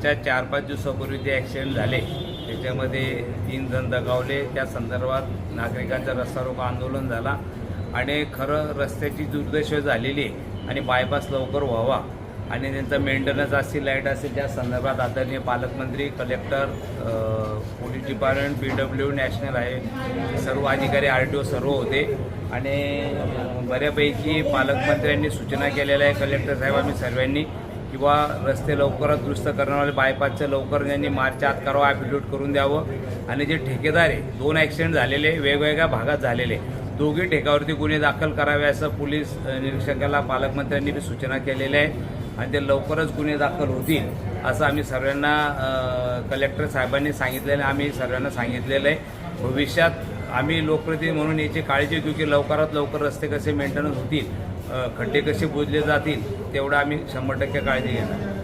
मागच्या चार पाच दिवसापूर्वी जे ॲक्सिडेंट झाले. त्याच्यामध्ये तीन जण दगावले. त्या संदर्भात नागरिकांचा रस्ता रोको आंदोलन झाला आणि खरं रस्त्याची दुर्दशा झालेली आहे आणि बायपास लवकर व्हावा आणि त्यांचा मेंटेनन्स असतील लाइट असेल त्या संदर्भात आदरणीय पालकमंत्री collector police department P W national आहे. सर्व अधिकारी आर टी ओ सर्व होते. आणि बऱ्यापैकी पालकमंत्र्यांनी सूचना केलेल्या आहे कलेक्टर साहेब आम्ही सर्वांनी. किंवा रस्ते लवकरात दुरुस्त करणारे बायपासचं लवकर त्यांनी मार्च आत करावं ॲफिड्यूट करून द्यावं. आणि जे ठेकेदार आहे दोन ॲक्सिडेंट झालेले वेगवेगळ्या भागात झालेले. दोघी ठेकावरती गुन्हे दाखल करावे असं पोलीस निरीक्षकाला पालकमंत्र्यांनी बी सूचना केलेल्या आहे आणि ते लवकरच गुन्हे दाखल होतील असं आम्ही सर्वांना कलेक्टर साहेबांनी सांगितलेलं आहे. आम्ही सर्वांना सांगितलेलं आहे. भविष्यात आम्ही लोकप्रतिनिधी म्हणून याची काळजी घेऊ की लवकरात लवकर रस्ते कसे मेंटेनन्स होतील खड्डे कसे बुजले जातील तेवढं आम्ही शंभर टक्के काळजी घेणार.